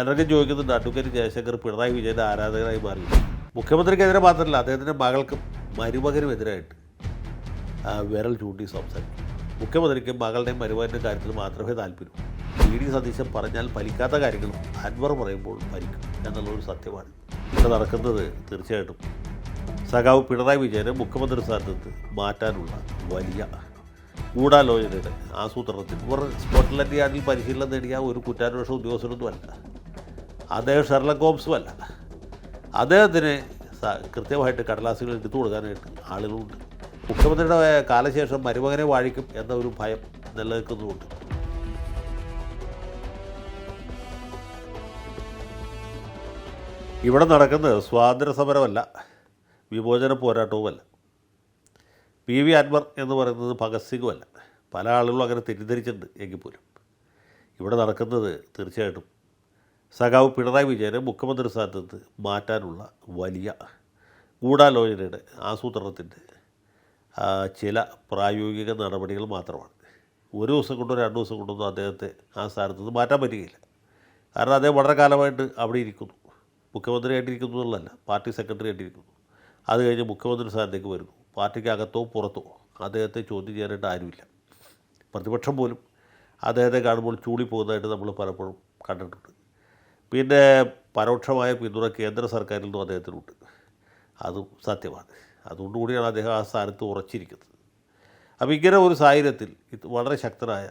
ചിലർക്ക് ചോദിക്കുന്നുണ്ട് അഡ്വക്കേറ്റ് ജയശങ്കർ പിണറായി വിജയന്റെ ആരാധകരായി മാറി. മുഖ്യമന്ത്രിക്കെതിരെ മാത്രമല്ല അദ്ദേഹത്തിന്റെ മകൾക്കും മരുമകനും എതിരായിട്ട് ആ, വിരൽ ചൂണ്ടി സംസാരിക്കും. മുഖ്യമന്ത്രിക്ക് മകളുടെയും മരുമകന്റെ കാര്യത്തിൽ മാത്രമേ താല്പര്യം. വി ഡി സതീശൻ പറഞ്ഞാൽ ഫലിക്കാത്ത കാര്യങ്ങളും അൻവർ പറയുമ്പോൾ ഫലിക്കും എന്നുള്ളൊരു സത്യമാണ്. ഇവിടെ നടക്കുന്നത് തീർച്ചയായിട്ടും സഖാവ് പിണറായി വിജയനെ മുഖ്യമന്ത്രി സ്ഥാനത്ത് മാറ്റാനുള്ള വലിയ ഗൂഢാലോചനയുടെ ആസൂത്രണത്തിൽ ഇവർ സ്കോട്ട്ലൻഡ് യാർഡിൽ പരിശീലനം നേടിയ ഒരു കുറ്റാന്വേഷണ ഉദ്യോഗസ്ഥനൊന്നുമല്ല. അദ്ദേഹം ഷെർലക് ഹോംസും അല്ല. അദ്ദേഹത്തിന് കൃത്യമായിട്ട് കടലാസുകൾ എടുത്തു കൊടുക്കാനായിട്ട് ആളുകളുണ്ട്. മുഖ്യമന്ത്രിയുടെ കാലശേഷം മരുമകനെ വാഴിക്കും എന്ന ഒരു ഭയം നിലനിൽക്കുന്നുമുണ്ട്. ഇവിടെ നടക്കുന്നത് സ്വാതന്ത്ര്യ സമരമല്ല വിമോചന പോരാട്ടവുമല്ല. പി വി അൻവർ എന്ന് പറയുന്നത് ഭഗത് സിംഗുമല്ല പല ആളുകളും അങ്ങനെ തെറ്റിദ്ധരിച്ചിട്ടുണ്ട് എങ്കിൽ പോലും. ഇവിടെ നടക്കുന്നത് തീർച്ചയായിട്ടും സഖാവ് പിണറായി വിജയനെ മുഖ്യമന്ത്രി സ്ഥാനത്ത് നിന്ന് മാറ്റാനുള്ള വലിയ ഗൂഢാലോചനയുടെ ആസൂത്രണത്തിന്റെ ചില പ്രായോഗിക നടപടികൾ മാത്രമാണ്. ഒരു ദിവസം കൊണ്ടോ രണ്ട് ദിവസം കൊണ്ടൊന്നും അദ്ദേഹത്തെ ആ സ്ഥാനത്ത് നിന്ന് മാറ്റാൻ പറ്റുകയില്ല. കാരണം അദ്ദേഹം വളരെ കാലമായിട്ട് അവിടെ ഇരിക്കുന്നു. മുഖ്യമന്ത്രിയായിട്ടിരിക്കുന്നു എന്നുള്ളതല്ല പാർട്ടി സെക്രട്ടറി ആയിട്ടിരിക്കുന്നു. അത് കഴിഞ്ഞ് മുഖ്യമന്ത്രി സ്ഥാനത്തേക്ക് വരുന്നു. പാർട്ടിക്ക് അകത്തോ പുറത്തോ അദ്ദേഹത്തെ ചോദ്യം ചെയ്യാനായിട്ട് ആരുമില്ല. പ്രതിപക്ഷം പോലും അദ്ദേഹത്തെ കാണുമ്പോൾ ചൂളിപ്പോകുന്നതായിട്ട് നമ്മൾ പലപ്പോഴും കണ്ടിട്ടുണ്ട്. പിന്നെ പരോക്ഷമായ പിന്തുണ കേന്ദ്ര സർക്കാരിൽ നിന്നും അദ്ദേഹത്തിനുണ്ട്. അതും സത്യമാണ്. അതുകൊണ്ടുകൂടിയാണ് അദ്ദേഹം ആ സ്ഥാനത്ത് ഉറച്ചിരിക്കുന്നത്. അപ്പോൾ ഇങ്ങനെ ഒരു സാഹചര്യത്തിൽ ഇത് വളരെ ശക്തനായ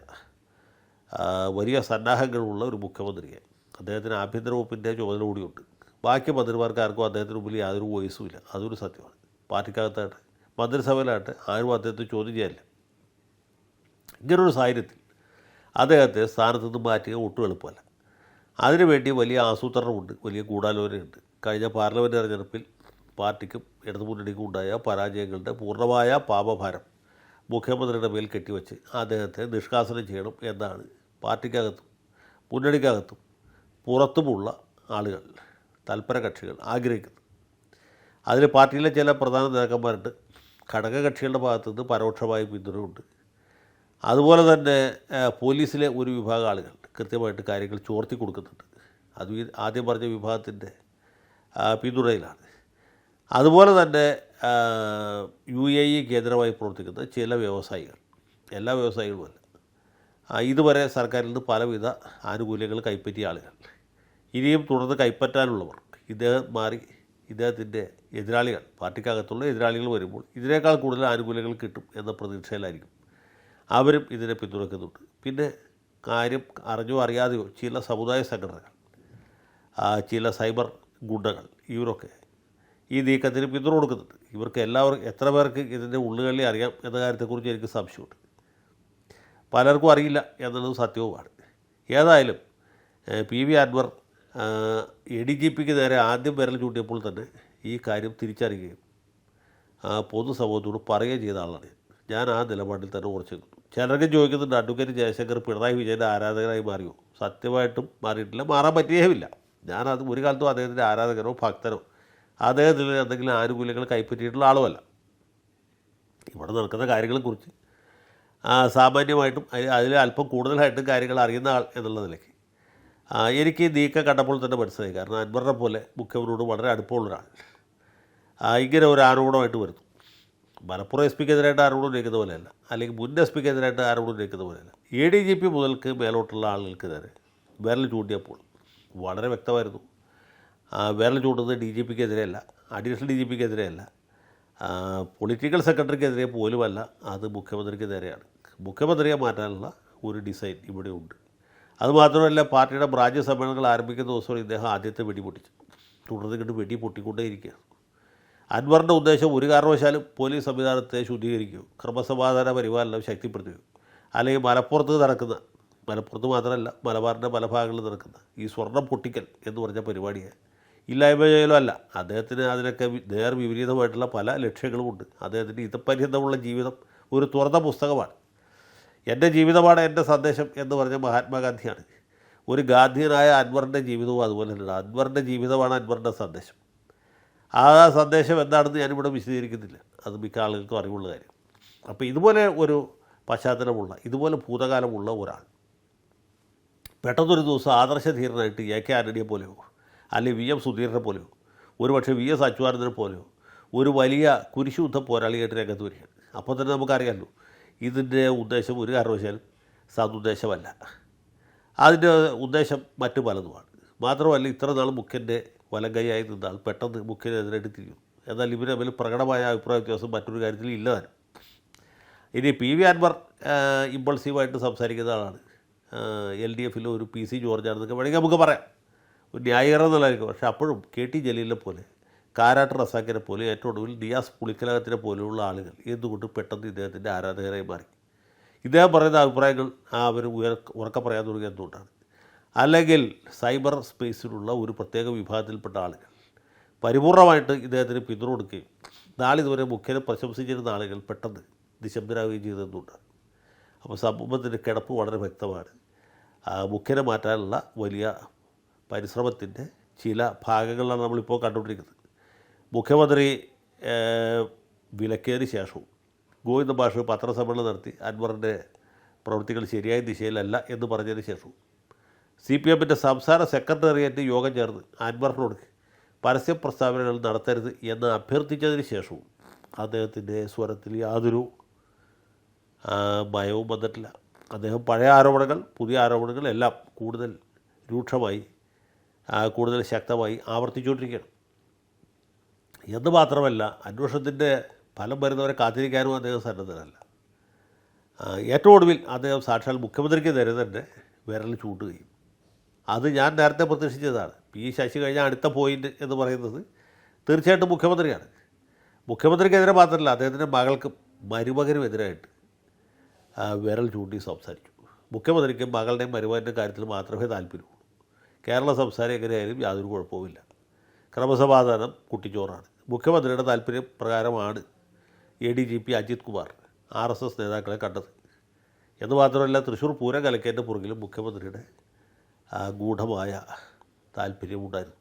വലിയ സന്നാഹങ്ങളുള്ള ഒരു മുഖ്യമന്ത്രിയെ അദ്ദേഹത്തിന് ആഭ്യന്തര വകുപ്പിന്റെ ചുമതല കൂടിയുണ്ട്. ബാക്കി മന്ത്രിമാർക്ക് ആർക്കും അദ്ദേഹത്തിന് മുമ്പിൽ യാതൊരു വോയിസും ഇല്ല. അതൊരു സത്യമാണ്. പാർട്ടിക്കകത്തായിട്ട് മന്ത്രിസഭയിലായിട്ട് ആരും അദ്ദേഹത്തെ ചോദ്യം ചെയ്യാനില്ല ഇങ്ങനൊരു സാഹചര്യത്തിൽ അദ്ദേഹത്തെ സ്ഥാനത്ത് നിന്ന് മാറ്റുക ഒട്ടും എളുപ്പമല്ല. അതിനുവേണ്ടി വലിയ ആസൂത്രണമുണ്ട് വലിയ ഗൂഢാലോചനയുണ്ട്. കഴിഞ്ഞ പാർലമെന്റ് തെരഞ്ഞെടുപ്പിൽ പാർട്ടിക്കും ഇടതുമുന്നണിക്കും ഉണ്ടായ പരാജയങ്ങളുടെ പൂർണമായ പാപഭാരം മുഖ്യമന്ത്രിയുടെ മേൽ കെട്ടിവെച്ച് അദ്ദേഹത്തെ നിഷ്കാസനം ചെയ്യണം എന്നാണ് പാർട്ടിക്കകത്തും മുന്നണിക്കകത്തും പുറത്തുമുള്ള ആളുകൾ തൽപര കക്ഷികൾ ആഗ്രഹിക്കുന്നത്. അതിൽ പാർട്ടിയിലെ ചില പ്രധാന നേതാക്കന്മാരുണ്ട്. ഘടകകക്ഷികളുടെ ഭാഗത്തു നിന്ന് പരോക്ഷമായ പിന്തുണയുണ്ട്. അതുപോലെ തന്നെ പോലീസിലെ ഒരു വിഭാഗം ആളുകൾ കൃത്യമായിട്ട് കാര്യങ്ങൾ ചോർത്തി കൊടുക്കുന്നുണ്ട്. അത് ആദ്യം പറഞ്ഞ വിഭാഗത്തിന്റെ പിന്തുണയിലാണ്. അതുപോലെ തന്നെ യു എ ഇ കേന്ദ്രമായി പ്രവർത്തിക്കുന്ന ചില വ്യവസായികൾ എല്ലാ വ്യവസായികളുമല്ല ഇതുവരെ സർക്കാരിൽ നിന്ന് പലവിധ ആനുകൂല്യങ്ങൾ കൈപ്പറ്റിയ ആളുകൾ. ഇനിയും തുടർന്ന് കൈപ്പറ്റാനുള്ളവർ ഇദ്ദേഹം മാറി ഇദ്ദേഹത്തിന്റെ എതിരാളികൾ പാർട്ടിക്കകത്തുള്ള എതിരാളികൾ വരുമ്പോൾ ഇതിനേക്കാൾ കൂടുതൽ ആനുകൂല്യങ്ങൾ കിട്ടും എന്ന പ്രതീക്ഷയിലായിരിക്കും. അവരും ഇതിനെ പിന്തുണയ്ക്കുന്നുണ്ട് പിന്നെ കാര്യം അറിഞ്ഞോ അറിയാതെയോ ചില സമുദായ സംഘടനകൾ ചില സൈബർ ഗുണ്ടകൾ ഇവരൊക്കെ ഈ നീക്കത്തിന് പിന്തുണ കൊടുക്കുന്നുണ്ട്. ഇവർക്ക് എല്ലാവർക്കും എത്ര പേർക്ക് ഇതിന്റെ ഉള്ളുകളി അറിയാം എന്ന കാര്യത്തെക്കുറിച്ച് എനിക്ക് സംശയമുണ്ട്. പലർക്കും അറിയില്ല എന്നുള്ളത് സത്യവുമാണ്. ഏതായാലും P V Anwar A D G പിക്ക് നേരെ ആദ്യം വിരൽ ചൂണ്ടിയപ്പോൾ തന്നെ ഈ കാര്യം തിരിച്ചറിയുകയും പൊതുസമൂഹത്തോട് പറയുകയും ചെയ്ത ആളാണ് ഞാൻ. ഞാൻ ആ നിലപാടിൽ തന്നെ ഉറച്ചു നിൽക്കുന്നു ചിലർക്ക് ചോദിക്കുന്നുണ്ട് അഡ്വക്കേറ്റ് ജയശങ്കർ പിണറായി വിജയന്റെ ആരാധകരായി മാറിയോ? സത്യമായിട്ടും മാറിയിട്ടില്ല മാറാൻ പറ്റിയേമില്ല ഞാനത് ഒരു കാലത്തും അദ്ദേഹത്തിന്റെ ആരാധകനോ ഭക്തനോ അദ്ദേഹത്തിൽ എന്തെങ്കിലും ആനുകൂല്യങ്ങൾ കൈപ്പറ്റിയിട്ടുള്ള ആളുമല്ല. ഇവിടെ നടക്കുന്ന കാര്യങ്ങളെക്കുറിച്ച് സാമാന്യമായിട്ടും അതിൽ അല്പം കൂടുതലായിട്ടും കാര്യങ്ങൾ അറിയുന്ന ആൾ എന്നുള്ള നിലയ്ക്ക്. എനിക്ക് നീക്കം കണ്ടപ്പോൾ തന്നെ മനസ്സിലായി. കാരണം അൻവറിനെ പോലെ മുഖ്യമന്ത്രിയോട് വളരെ അടുപ്പമുള്ള ഒരാൾ. ആ, ഇങ്ങനെ ഒരു ആരോപണമായിട്ട് വരുന്നു. മലപ്പുറം എസ് പിക്കെതിരായിട്ട് ആരോടും ഉന്നയിക്കുന്ന പോലെയല്ല. അല്ലെങ്കിൽ മുൻ എസ് പിക്കെതിരായിട്ട് ആരോടും ഉന്നയിക്കുന്ന പോലെയല്ല. എ ഡി ജി പി മുതൽക്ക് മേലോട്ടുള്ള ആളുകൾക്കെതിരെ വിരൽ ചൂണ്ടിയപ്പോൾ വളരെ വ്യക്തമായിരുന്നു. വിരൽ ചൂണ്ടുന്നത് ഡി ജി പിക്കെതിരെയല്ല അഡീഷണൽ ഡി ജി പിക്കെതിരെയല്ല പൊളിറ്റിക്കൽ സെക്രട്ടറിക്കെതിരെ പോലുമല്ല അത് മുഖ്യമന്ത്രിക്ക് നേരെയാണ് മുഖ്യമന്ത്രിയെ മാറ്റാനുള്ള ഒരു ഡിസൈൻ ഇവിടെയുണ്ട് അതുമാത്രമല്ല പാർട്ടിയുടെ ബ്രാഞ്ച് സമ്മേളനങ്ങൾ ആരംഭിക്കുന്ന ദിവസമാണ് ഇദ്ദേഹം ആദ്യത്തെ വെടി പൊട്ടിച്ചു തുടർന്ന് ഇങ്ങോട്ട് വെടി പൊട്ടിക്കൊണ്ടേയിരിക്കുകയാണ്. അൻവറിന്റെ ഉദ്ദേശം ഒരു കാരണവശാലും പോലീസ് സംവിധാനത്തെ ശുദ്ധീകരിക്കുകയോ ക്രമസമാധാന പരിപാലനം ശക്തിപ്പെടുത്തുകയോ അല്ലെങ്കിൽ മലപ്പുറത്ത് നടക്കുന്ന മലപ്പുറത്ത് മാത്രമല്ല മലബാറിന്റെ പല ഭാഗങ്ങളിൽ നടക്കുന്ന ഈ സ്വർണം പൊട്ടിക്കൽ എന്ന് പറഞ്ഞ പരിപാടിയെ ഇല്ലായ്മ ചെയ്യലോ അല്ല. അദ്ദേഹത്തിന് അതിനൊക്കെ നേർ വിപരീതമായിട്ടുള്ള പല ലക്ഷ്യങ്ങളുമുണ്ട് അദ്ദേഹത്തിന്റെ ഇതപര്യന്തമുള്ള ജീവിതം ഒരു തുറന്ന പുസ്തകമാണ്. എന്റെ ജീവിതമാണ് എന്റെ സന്ദേശം എന്ന് പറഞ്ഞ മഹാത്മാഗാന്ധിയാണ്. ഒരു ഗാന്ധിയനായ അൻവറിന്റെ ജീവിതവും അതുപോലെ തന്നെ അൻവറിന്റെ ജീവിതമാണ് അൻവറിന്റെ സന്ദേശം. ആ സന്ദേശം എന്താണെന്ന് ഞാനിവിടെ വിശദീകരിക്കുന്നില്ല. അത് മിക്ക ആളുകൾക്കും അറിവുള്ള കാര്യം. അപ്പോൾ ഇതുപോലെ ഒരു പശ്ചാത്തലമുള്ള ഇതുപോലെ ഭൂതകാലമുള്ള ഒരാൾ പെട്ടെന്നൊരു ദിവസം ആദർശധീരനായിട്ട് എ കെ ആന്റണിയെ പോലെയോ അല്ലെങ്കിൽ വി എം സുധീരനെ പോലെയോ ഒരുപക്ഷെ വി എസ് അച്യുതാനന്ദനെ പോലെയോ ഒരു വലിയ കുരിശുദ്ധ പോരാളിയായിട്ട് രംഗത്ത് വരികയാണ്. അപ്പോൾ തന്നെ നമുക്കറിയാമല്ലോ ഇതിന്റെ ഉദ്ദേശം ഒരു കാരണവശാലും സതുദ്ദേശമല്ല. അതിന്റെ ഉദ്ദേശം മറ്റു പലതുമാണ്. മാത്രമല്ല ഇത്ര നാൾ മുഖ്യന്റെ വലങ്കൈയായി നിന്നാൽ പെട്ടെന്ന് മുഖ്യനെതിരായിട്ട് തിരിയും എന്നാൽ ഇവർ തമ്മിൽ പ്രകടമായ അഭിപ്രായ വ്യത്യാസം മറ്റൊരു കാര്യത്തിൽ ഇല്ല താനും ഇനി പി വി അൻവർ ഇമ്പൾസീവായിട്ട് സംസാരിക്കുന്ന ആളാണ്. എൽ ഡി എഫിലെ ഒരു പി സി ജോർജാണെന്നൊക്കെ വേണമെങ്കിൽ നമുക്ക് പറയാം. ഒരു ന്യായീകരണം എന്നുള്ളതായിരിക്കും പക്ഷേ അപ്പോഴും കെ ടി ജലീലിനെ പോലെ കാരാട്ട് റസാക്കിനെ പോലെ ഏറ്റവും ഒടുവിൽ നിയാസ് പുളിക്കലകത്തിനെ പോലെയുള്ള ആളുകൾ എന്തുകൊണ്ട് പെട്ടെന്ന് ഇദ്ദേഹത്തിന്റെ ആരാധകരായി മാറി? ഇദ്ദേഹം പറയുന്ന അഭിപ്രായങ്ങൾ അവർ ഉയർ ഉറക്കം പറയാൻ തുടങ്ങിയ എന്തുകൊണ്ടാണ്? അല്ലെങ്കിൽ സൈബർ സ്പേസിലുള്ള ഒരു പ്രത്യേക വിഭാഗത്തിൽപ്പെട്ട ആളുകൾ പരിപൂർണമായിട്ട് ഇദ്ദേഹത്തിന് പിന്തുണ കൊടുക്കുകയും നാളിതുവരെ മുഖ്യനെ പ്രശംസിച്ചിരുന്ന ആളുകൾ പെട്ടെന്ന് നിശബ്ദരാകുകയും ചെയ്തതുകൊണ്ട് അപ്പോൾ സമൂഹത്തിന്റെ കിടപ്പ് വളരെ വ്യക്തമാണ്. മുഖ്യനെ മാറ്റാനുള്ള വലിയ പരിശ്രമത്തിന്റെ ചില ഭാഗങ്ങളാണ് നമ്മളിപ്പോൾ കണ്ടുകൊണ്ടിരിക്കുന്നത്. മുഖ്യമന്ത്രി വിലക്കേറിയ ശേഷവും ഗോവിന്ദ ഭാഷ പത്രസമ്മേളനം നടത്തി അൻവറിന്റെ പ്രവൃത്തികൾ ശരിയായ ദിശയിലല്ല എന്ന് പറഞ്ഞതിന് ശേഷവും സി പി എമ്മിന്റെ സംസ്ഥാന സെക്രട്ടേറിയറ്റ് യോഗം ചേർന്ന് അൻവറിനോട് പരസ്യ പ്രസ്താവനകൾ നടത്തരുത് എന്ന് അഭ്യർത്ഥിച്ചതിന് ശേഷവും അദ്ദേഹത്തിന്റെ സ്വരത്തിൽ യാതൊരു ഭയവും വന്നിട്ടില്ല. അദ്ദേഹം പഴയ ആരോപണങ്ങൾ പുതിയ ആരോപണങ്ങൾ എല്ലാം കൂടുതൽ രൂക്ഷമായി കൂടുതൽ ശക്തമായി ആവർത്തിച്ചുകൊണ്ടിരിക്കുകയാണ്. എന്ന് മാത്രമല്ല അന്വേഷണത്തിന്റെ ഫലം വരുന്നവരെ കാത്തിരിക്കാനും അദ്ദേഹം സന്നദ്ധനല്ല. ഏറ്റവും ഒടുവിൽ അദ്ദേഹം സാക്ഷാൽ മുഖ്യമന്ത്രിക്ക് നേരെ തന്നെ വിരൽ ചൂണ്ടുകയും അത് ഞാൻ നേരത്തെ പ്രതീക്ഷിച്ചതാണ്. പി ശശി കഴിഞ്ഞ അടുത്ത പോയിന്റ് എന്ന് പറയുന്നത് തീർച്ചയായിട്ടും മുഖ്യമന്ത്രിയാണ് മുഖ്യമന്ത്രിക്കെതിരെ മാത്രമല്ല അദ്ദേഹത്തിന്റെ മകൾക്കും മരുമകനും എതിരായിട്ട് വിരൽ ചൂണ്ടി സംസാരിച്ചു. മുഖ്യമന്ത്രിക്ക് മകളുടെയും മരുമകന്റെ കാര്യത്തിൽ മാത്രമേ താല്പര്യമുള്ളൂ. കേരള സംസാരം എങ്ങനെയായാലും യാതൊരു കുഴപ്പവുമില്ല. ക്രമസമാധാനം കുട്ടിച്ചോറാണ്. മുഖ്യമന്ത്രിയുടെ താല്പര്യ പ്രകാരമാണ് A D G P Ajith Kumar R S S നേതാക്കളെ കണ്ടത്. എന്ന് മാത്രമല്ല തൃശ്ശൂർ പൂരം കലക്കേന്റെ പുറകിലും മുഖ്യമന്ത്രിയുടെ ഗൂഢമായ താല്പര്യമുണ്ടായിരുന്നു.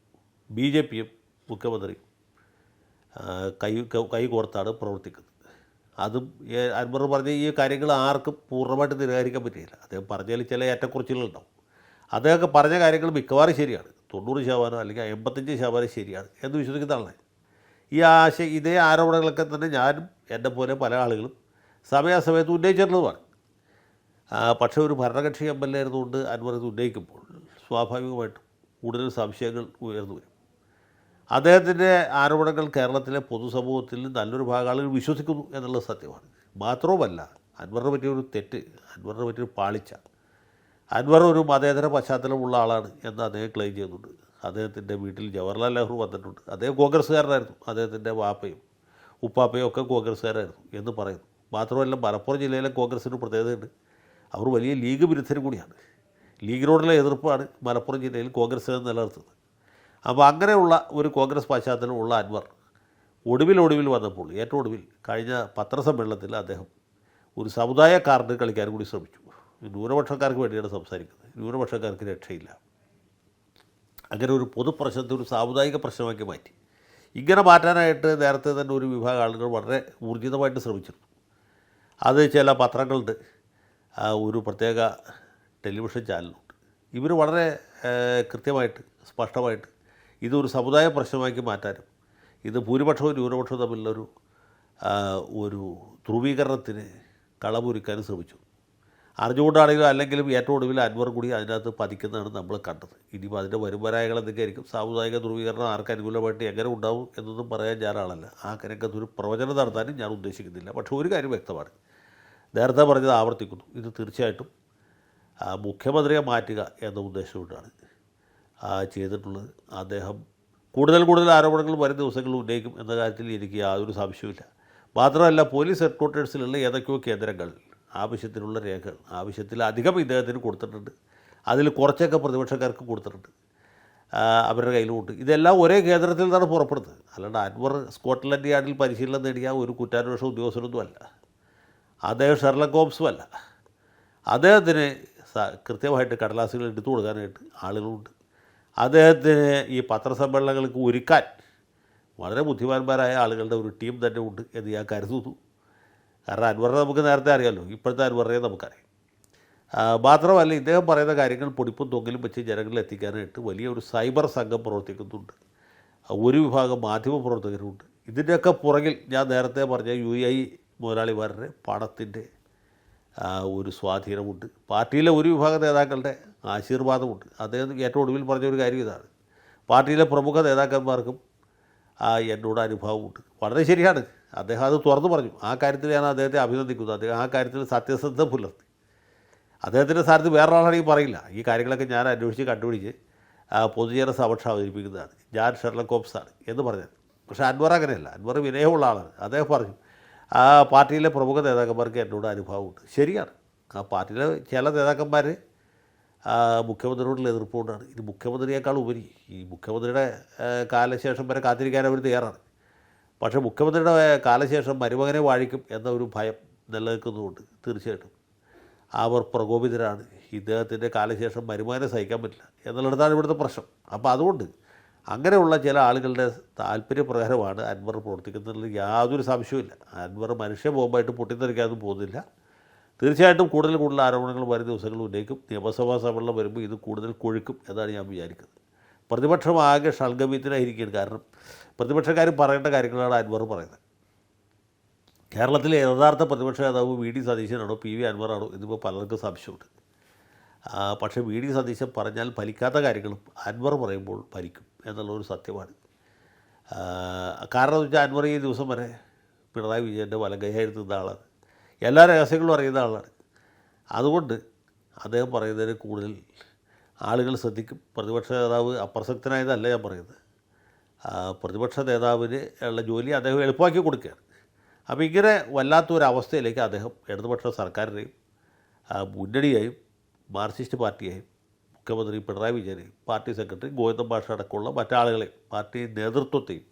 ബി ജെ പിയും മുഖ്യമന്ത്രിയും കൈ കൈകോർത്താണ് പ്രവർത്തിക്കുന്നത്. അതും അൻവർ പറഞ്ഞ ഈ കാര്യങ്ങൾ ആർക്കും പൂർണമായിട്ട് നിരാകരിക്കാൻ പറ്റില്ല. അദ്ദേഹം പറഞ്ഞതിൽ ചില ഏറ്റക്കുറച്ചിലുണ്ടാവും. അദ്ദേഹമൊക്കെ പറഞ്ഞ കാര്യങ്ങൾ മിക്കവാറും ശരിയാണ്. തൊണ്ണൂറ് ശതമാനം അല്ലെങ്കിൽ എൺപത്തഞ്ച് ശതമാനം ശരിയാണ് എന്ന് വിശ്വസിക്കുന്ന ഈ ആശയ ഇതേ ആരോപണങ്ങളൊക്കെ തന്നെ ഞാനും എന്റെ പോലെ പല ആളുകളും സമയാസമയത്ത് ഉന്നയിച്ചിട്ടുള്ളതുമാണ്. പക്ഷേ ഒരു ഭരണകക്ഷി എം എൽ എ ആയിരുന്നുകൊണ്ട് അൻവർ ഇത് ഉന്നയിക്കുമ്പോൾ സ്വാഭാവികമായിട്ടും കൂടുതൽ സംശയങ്ങൾ ഉയർന്നു വരും. അദ്ദേഹത്തിന്റെ ആരോപണങ്ങൾ കേരളത്തിലെ പൊതുസമൂഹത്തിൽ നല്ലൊരു ഭാഗം ആളുകൾ വിശ്വസിക്കുന്നു എന്നുള്ളത് സത്യമാണ്. മാത്രവുമല്ല അൻവറിനെ പറ്റിയൊരു തെറ്റ് അൻവറിനെ പറ്റിയൊരു പാളിച്ച അൻവർ ഒരു മതേതര പശ്ചാത്തലമുള്ള ആളാണ് എന്ന് അദ്ദേഹം ക്ലെയിം ചെയ്യുന്നുണ്ട്. അദ്ദേഹത്തിന്റെ വീട്ടിൽ ജവഹർലാൽ നെഹ്റു വന്നിട്ടുണ്ട്. അദ്ദേഹം കോൺഗ്രസ്സുകാരനായിരുന്നു. അദ്ദേഹത്തിന്റെ വാപ്പയും ഉപ്പാപ്പയും ഒക്കെ കോൺഗ്രസ്സുകാരായിരുന്നു എന്ന് പറയുന്നു. മാത്രമല്ല മലപ്പുറം ജില്ലയിലെ കോൺഗ്രസ്സിന് പ്രത്യേകതയുണ്ട്. അവർ വലിയ ലീഗ് വിരുദ്ധരും കൂടിയാണ്. ലീഗിനോടുള്ള എതിർപ്പാണ് മലപ്പുറം ജില്ലയിൽ കോൺഗ്രസ് നിലനിർത്തുന്നത്. അപ്പോൾ അങ്ങനെയുള്ള ഒരു കോൺഗ്രസ് പശ്ചാത്തലമുള്ള അൻവർ ഒടുവിൽ ഒടുവിൽ വന്നപ്പോൾ ഏറ്റവും ഒടുവിൽ കഴിഞ്ഞ പത്രസമ്മേളനത്തിൽ അദ്ദേഹം ഒരു സമുദായ കാർഡ് കളിക്കാൻ കൂടി ശ്രമിച്ചു. ന്യൂനപക്ഷക്കാർക്ക് വേണ്ടിയാണ് സംസാരിക്കുന്നത്. ന്യൂനപക്ഷക്കാർക്ക് രക്ഷയില്ല. അങ്ങനെ ഒരു പൊതുപ്രശ്നത്തെ ഒരു സാമുദായിക പ്രശ്നമാക്കി മാറ്റി. ഇങ്ങനെ മാറ്റാനായിട്ട് നേരത്തെ തന്നെ ഒരു വിഭാഗം ആളുകൾ വളരെ ഊർജിതമായിട്ട് ശ്രമിച്ചിരുന്നു. അത് ചില പത്രങ്ങളുണ്ട്. ഒരു പ്രത്യേക ടെലിവിഷൻ ചാനലുണ്ട്. ഇവർ വളരെ കൃത്യമായിട്ട് സ്പഷ്ടമായിട്ട് ഇതൊരു സമുദായ പ്രശ്നമാക്കി മാറ്റാനും ഇത് ഭൂരിപക്ഷവും ന്യൂനപക്ഷവും തമ്മിലുള്ളൊരു ഒരു ധ്രുവീകരണത്തിന് കളമൊരുക്കാനും ശ്രമിച്ചു. അറിഞ്ഞുകൊണ്ടാണെങ്കിലും അല്ലെങ്കിലും ഏറ്റവും ഒടുവിൽ അൻവർ കൂടി അതിനകത്ത് പതിക്കുന്നതാണ് നമ്മൾ കണ്ടത്. ഇനിയിപ്പോൾ അതിന്റെ വരുമാനങ്ങൾ എന്തൊക്കെയായിരിക്കും? സാമുദായിക ധ്രുവീകരണം ആർക്ക് അനുകൂലമായിട്ട് എങ്ങനെ ഉണ്ടാവും എന്നൊന്നും പറയാൻ ഞാനാളല്ല ആ രംഗത്ത് ഒരു പ്രവചനം നടത്താനും ഞാൻ ഉദ്ദേശിക്കുന്നില്ല. പക്ഷേ ഒരു കാര്യം വ്യക്തമാണ്. നേരത്തെ പറഞ്ഞത് ആവർത്തിക്കുന്നു. ഇത് തീർച്ചയായിട്ടും മുഖ്യമന്ത്രിയെ മാറ്റുക എന്ന ഉദ്ദേശമുകൊണ്ടാണ് ആ, ചെയ്തിട്ടുള്ളത്. അദ്ദേഹം കൂടുതൽ കൂടുതൽ ആരോപണങ്ങൾ വരും ദിവസങ്ങളിൽ ഉന്നയിക്കും എന്ന കാര്യത്തിൽ എനിക്ക് യാതൊരു സംശയമില്ല മാത്രമല്ല പോലീസ് ഹെഡ്ക്വാർട്ടേഴ്സിലുള്ള ഏതൊക്കെയോ കേന്ദ്രങ്ങൾ ആവശ്യത്തിനുള്ള രേഖകൾ ആവശ്യത്തിൽ അധികം ഇദ്ദേഹത്തിന് കൊടുത്തിട്ടുണ്ട്. അതിൽ കുറച്ചൊക്കെ പ്രതിപക്ഷക്കാർക്ക് കൊടുത്തിട്ടുണ്ട് അവരുടെ കയ്യിലുമുണ്ട്. ഇതെല്ലാം ഒരേ കേന്ദ്രത്തിൽ നിന്നാണ് പുറപ്പെടുന്നത്. അല്ലാണ്ട് അൻവർ സ്കോട്ട്ലൻഡ് യാർഡിൽ പരിശീലനം നേടിയ ഒരു കുറ്റാന്വേഷണ ഉദ്യോഗസ്ഥരൊന്നും അല്ല അദ്ദേഹം ഷെർലക് ഹോംസും അല്ല. അദ്ദേഹത്തിന് കൃത്യമായിട്ട് കടലാസുകൾ എടുത്തു കൊടുക്കാനായിട്ട് ആളുകളുണ്ട്. അദ്ദേഹത്തിന് ഈ പത്രസമ്മേളനങ്ങൾക്ക് ഒരുക്കാൻ വളരെ ബുദ്ധിമാന്മാരായ ആളുകളുടെ ഒരു ടീം തന്നെ ഉണ്ട് എന്ന് ഞാൻ കരുതുന്നു. കാരണം അൻവറിനെ നമുക്ക് നേരത്തെ അറിയാമല്ലോ ഇപ്പോഴത്തെ അൻവറിനെ നമുക്കറിയാം. മാത്രമല്ല ഇദ്ദേഹം പറയുന്ന കാര്യങ്ങൾ പൊടിപ്പും തൊങ്ങിലും വെച്ച് ജനങ്ങളിൽ എത്തിക്കാനായിട്ട് വലിയൊരു സൈബർ സംഘം പ്രവർത്തിക്കുന്നുണ്ട്. ഒരു വിഭാഗം മാധ്യമ പ്രവർത്തകരുണ്ട്. ഇതിന്റെയൊക്കെ പുറകിൽ ഞാൻ നേരത്തെ പറഞ്ഞ യു ഐ മുതലാളിമാരുടെ പണത്തിന്റെ ഒരു സ്വാധീനമുണ്ട്. പാർട്ടിയിലെ ഒരു വിഭാഗം നേതാക്കളുടെ ആശീർവാദമുണ്ട്. അദ്ദേഹം ഏറ്റവും ഒടുവിൽ പറഞ്ഞ ഒരു കാര്യം ഇതാണ്. പാർട്ടിയിലെ പ്രമുഖ നേതാക്കന്മാർക്കും എന്നോട് അനുഭവമുണ്ട്. വളരെ ശരിയാണ്. അദ്ദേഹം അത് തുറന്നു പറഞ്ഞു. ആ കാര്യത്തിൽ ഞാൻ അദ്ദേഹത്തെ അഭിനന്ദിക്കുന്നു അദ്ദേഹം ആ കാര്യത്തിൽ സത്യസന്ധ പുലർത്തി. അദ്ദേഹത്തിന്റെ സ്ഥാനത്ത് വേറൊരാളാണെങ്കിൽ പറയില്ല. ഈ കാര്യങ്ങളൊക്കെ ഞാൻ അന്വേഷിച്ച് കണ്ടുപിടിച്ച് പൊതുജന സമക്ഷം അവതരിപ്പിക്കുന്നതാണ്. ഞാൻ ഷെർലക് ഹോംസാണ് എന്ന് പറഞ്ഞത്. പക്ഷേ അൻവർ അങ്ങനെയല്ല. അൻവർ വിനയമുള്ള ആളാണ്. അദ്ദേഹം പറഞ്ഞു ആ പാർട്ടിയിലെ പ്രമുഖ നേതാക്കന്മാർക്ക് എന്നോട് അനുഭവമുണ്ട്. ശരിയാണ്. ആ പാർട്ടിയിലെ ചില നേതാക്കന്മാർ മുഖ്യമന്ത്രിയോടുള്ള എതിർപ്പുകൊണ്ടാണ്. ഇത് മുഖ്യമന്ത്രിയേക്കാൾ ഉപരി ഈ മുഖ്യമന്ത്രിയുടെ കാലശേഷം വരെ കാത്തിരിക്കാൻ അവർ തയ്യാറാണ്. പക്ഷേ മുഖ്യമന്ത്രിയുടെ കാലശേഷം മരുമകനെ വാഴിക്കും എന്ന ഒരു ഭയം നിലനിൽക്കുന്നുമുണ്ട് തീർച്ചയായിട്ടും അവർ പ്രകോപിതരാണ്. ഇദ്ദേഹത്തിന്റെ കാലശേഷം മരുമകനെ സഹിക്കാൻ പറ്റില്ല എന്നുള്ളിടത്താണ് ഇവിടുത്തെ പ്രശ്നം. അപ്പോൾ അതുകൊണ്ട് അങ്ങനെയുള്ള ചില ആളുകളുടെ താല്പര്യപ്രകാരമാണ് അൻവർ പ്രവർത്തിക്കുന്നതിൽ യാതൊരു സംശയവുമില്ല അൻവർ മനുഷ്യ ബോംബായിട്ട് പൊട്ടിത്തെറിക്കാനൊന്നും പോകുന്നില്ല. തീർച്ചയായിട്ടും കൂടുതൽ കൂടുതൽ ആരോപണങ്ങൾ വരും ദിവസങ്ങൾ ഉന്നയിക്കും. നിയമസഭാ സമ്മേളനം വരുമ്പോൾ ഇത് കൂടുതൽ കൊഴുക്കും എന്നാണ് ഞാൻ വിചാരിക്കുന്നത്. പ്രതിപക്ഷം ആകെ ഷൽഗമീത്തിനായിരിക്കും കാരണം പ്രതിപക്ഷക്കാർ പറയേണ്ട കാര്യങ്ങളാണ് അൻവർ പറയുന്നത്. കേരളത്തിലെ യഥാർത്ഥ പ്രതിപക്ഷ നേതാവ് വി ഡി സതീശനാണോ പി വി അൻവറാണോ ഇതിപ്പോൾ പലർക്കും സംശയമുണ്ട്. പക്ഷേ വി ഡി സതീശൻ പറഞ്ഞാൽ ഫലിക്കാത്ത കാര്യങ്ങളും അൻവർ പറയുമ്പോൾ ഫലിക്കും എന്നുള്ളൊരു സത്യമാണ്. കാരണം എന്ന് വെച്ചാൽ അൻവർ ഈ ദിവസം വരെ പിണറായി വിജയന്റെ വലങ്കയായിട്ട് നിന്ന ആളാണ്. എല്ലാ രഹസ്യങ്ങളും അറിയുന്ന ആളാണ്. അതുകൊണ്ട് അദ്ദേഹം പറയുന്നതിന് കൂടുതൽ ആളുകൾ ശ്രദ്ധിക്കും. പ്രതിപക്ഷ നേതാവ് അപ്രസക്തനായതല്ല ഞാൻ പറയുന്നത്. പ്രതിപക്ഷ നേതാവിന് ഉള്ള ജോലി അദ്ദേഹം എളുപ്പമാക്കി കൊടുക്കുകയാണ്. അപ്പോൾ ഇങ്ങനെ വല്ലാത്തൊരവസ്ഥയിലേക്ക് അദ്ദേഹം ഇടതുപക്ഷ സർക്കാരിനെയും മുന്നണിയെയും മാർക്സിസ്റ്റ് പാർട്ടിയെയും മുഖ്യമന്ത്രി പിണറായി വിജയനെയും പാർട്ടി സെക്രട്ടറി ഗോവിന്ദൻ ഭാഷ അടക്കമുള്ള മറ്റാളുകളെയും പാർട്ടി നേതൃത്വത്തെയും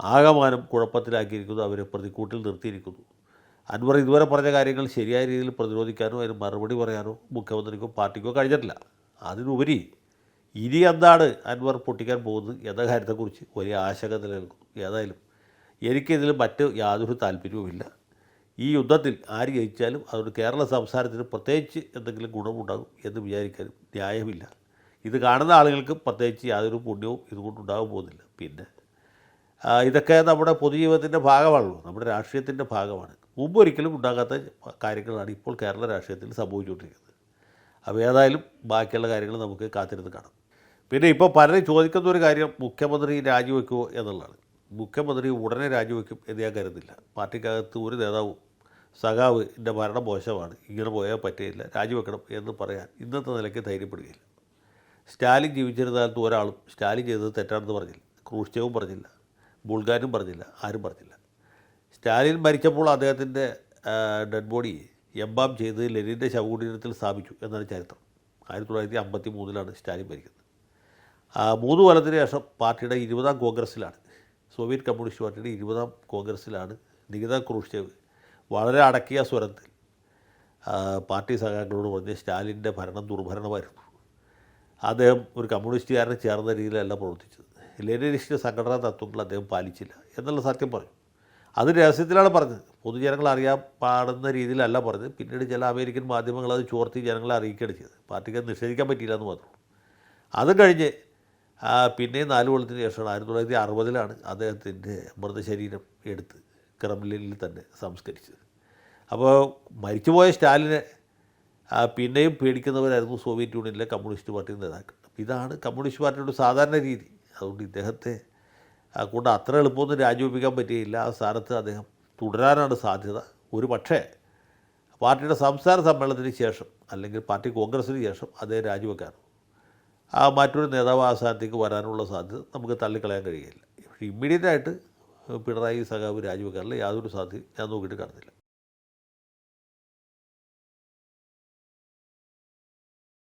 ആകമാനം കുഴപ്പത്തിലാക്കിയിരിക്കുന്നു അവരെ പ്രതിക്കൂട്ടിൽ നിർത്തിയിരിക്കുന്നു. അൻവർ ഇതുവരെ പറഞ്ഞ കാര്യങ്ങൾ ശരിയായ രീതിയിൽ പ്രതിരോധിക്കാനോ അതിന് മറുപടി പറയാനോ മുഖ്യമന്ത്രിക്കോ പാർട്ടിക്കോ കഴിഞ്ഞിട്ടില്ല. അതിനുപരി ഇനി എന്താണ് അൻവർ പൊട്ടിക്കാൻ പോകുന്നത് എന്ന കാര്യത്തെക്കുറിച്ച് വലിയ ആശങ്ക നിലനിൽക്കുന്നു. ഏതായാലും എനിക്കിതിൽ മറ്റ് യാതൊരു താല്പര്യവുമില്ല. ഈ യുദ്ധത്തിൽ ആര് ജയിച്ചാലും അതൊരു കേരള സംസ്ഥാനത്തിന് പ്രത്യേകിച്ച് എന്തെങ്കിലും ഗുണമുണ്ടാകും എന്ന് വിചാരിക്കാനും ന്യായമില്ല. ഇത് കാണുന്ന ആളുകൾക്ക് പ്രത്യേകിച്ച് യാതൊരു പുണ്യവും ഇതുകൊണ്ടുണ്ടാകാൻ പോകുന്നില്ല. പിന്നെ ഇതൊക്കെ നമ്മുടെ പൊതുജീവിതത്തിന്റെ ഭാഗമാണല്ലോ. നമ്മുടെ രാഷ്ട്രീയത്തിന്റെ ഭാഗമാണ്. മുമ്പ് ഒരിക്കലും ഉണ്ടാകാത്ത കാര്യങ്ങളാണ് ഇപ്പോൾ കേരള രാഷ്ട്രീയത്തിൽ സംഭവിച്ചുകൊണ്ടിരിക്കുന്നത്. അപ്പോൾ ഏതായാലും ബാക്കിയുള്ള കാര്യങ്ങൾ നമുക്ക് കാത്തിരുന്ന് കാണാം. പിന്നെ ഇപ്പോൾ പലരും ചോദിക്കുന്ന ഒരു കാര്യം മുഖ്യമന്ത്രി രാജിവെക്കുമോ എന്നുള്ളതാണ്. മുഖ്യമന്ത്രി ഉടനെ രാജിവെക്കും എന്ന് ഞാൻ കരുതില്ല പാർട്ടിക്കകത്ത് ഒരു നേതാവും സഖാവ് എന്റെ ഭരണം മോശമാണ് ഇങ്ങനെ പോയാൽ പറ്റില്ല രാജിവെക്കണം എന്ന് പറയാൻ ഇന്നത്തെ നിലയ്ക്ക് ധൈര്യപ്പെടുകയില്ല. സ്റ്റാലിൻ ജീവിച്ചിരുന്ന കാലത്ത് ഒരാളും സ്റ്റാലിൻ ചെയ്തത് തെറ്റാണെന്ന് പറഞ്ഞില്ല. ക്രൂഷ്ചേവും പറഞ്ഞില്ല ബുൾഗാനും പറഞ്ഞില്ല ആരും പറഞ്ഞില്ല. സ്റ്റാലിൻ മരിച്ചപ്പോൾ അദ്ദേഹത്തിന്റെ ഡെഡ് ബോഡി എംബാം ചെയ്ത് ലെനിന്റെ ശവകുടീരത്തിൽ സ്ഥാപിച്ചു എന്നാണ് ചരിത്രം. ആയിരത്തി തൊള്ളായിരത്തി അമ്പത്തി മൂന്നിലാണ് സ്റ്റാലിൻ മരിക്കുന്നത്. മൂന്ന് കൊല്ലത്തിന് ശേഷം പാർട്ടിയുടെ ഇരുപതാം കോൺഗ്രസ്സിലാണ് സോവിയറ്റ് കമ്മ്യൂണിസ്റ്റ് പാർട്ടിയുടെ ഇരുപതാം കോൺഗ്രസ്സിലാണ് നികിത ക്രൂഷ്ചേവ് വളരെ അടക്കിയ സ്വരത്തിൽ. പാർട്ടി സഖാക്കളോട് പറഞ്ഞ് സ്റ്റാലിന്റെ ഭരണം ദുർഭരണമായിരുന്നു. അദ്ദേഹം ഒരു കമ്മ്യൂണിസ്റ്റുകാരനെ ചേർന്ന രീതിയിലല്ല പ്രവർത്തിച്ചത്. ലെനിനിസ്റ്റ് സംഘടനാ തത്വങ്ങൾ അദ്ദേഹം പാലിച്ചില്ല എന്നുള്ള സത്യം പറഞ്ഞു. അത് രഹസ്യത്തിലാണ് പറഞ്ഞത്. പൊതുജനങ്ങൾ അറിയാൻ പാടുന്ന രീതിയിലല്ല പറഞ്ഞത്. പിന്നീട് ചില അമേരിക്കൻ മാധ്യമങ്ങൾ അത് ചോർത്തി ജനങ്ങളെ അറിയിക്കുകയാണ് ചെയ്തത്. പാർട്ടിക്ക് അത് നിഷേധിക്കാൻ പറ്റിയില്ല എന്ന് മാത്രം. അതും കഴിഞ്ഞ് പിന്നെയും നാല് കൊല്ലത്തിന് ശേഷമാണ് ആയിരത്തി തൊള്ളായിരത്തി അറുപതിലാണ് അദ്ദേഹത്തിന്റെ മൃതശരീരം എടുത്ത്. ക്രെംലിനിൽ തന്നെ സംസ്കരിച്ചത്. അപ്പോൾ മരിച്ചുപോയ സ്റ്റാലിനെ പിന്നെയും പേടിക്കുന്നവരായിരുന്നു സോവിയറ്റ് യൂണിയനിലെ കമ്മ്യൂണിസ്റ്റ് പാർട്ടി നേതാക്കൾ. ഇതാണ് കമ്മ്യൂണിസ്റ്റ് പാർട്ടിയുടെ സാധാരണ രീതി. അതുകൊണ്ട് ഇദ്ദേഹത്തെ കൊണ്ട് അത്ര എളുപ്പമൊന്നും രാജിവെപ്പിക്കാൻ പറ്റിയില്ല. ആ സ്ഥാനത്ത് അദ്ദേഹം തുടരാനാണ് സാധ്യത. ഒരു പക്ഷേ പാർട്ടിയുടെ സംസ്ഥാന സമ്മേളനത്തിന് ശേഷം അല്ലെങ്കിൽ പാർട്ടി കോൺഗ്രസ്സിന് ശേഷം അദ്ദേഹം രാജിവെക്കാനും ആ മറ്റൊരു നേതാവ് ആ സ്ഥാനത്തേക്ക് വരാനുള്ള സാധ്യത നമുക്ക് തള്ളിക്കളയാൻ കഴിയില്ല. ഇമ്മീഡിയറ്റായിട്ട് പിണറായി സഖാവ് രാജിവെക്കാറില്ല യാതൊരു സാധ്യത ഞാൻ നോക്കിയിട്ട് കാണുന്നില്ല.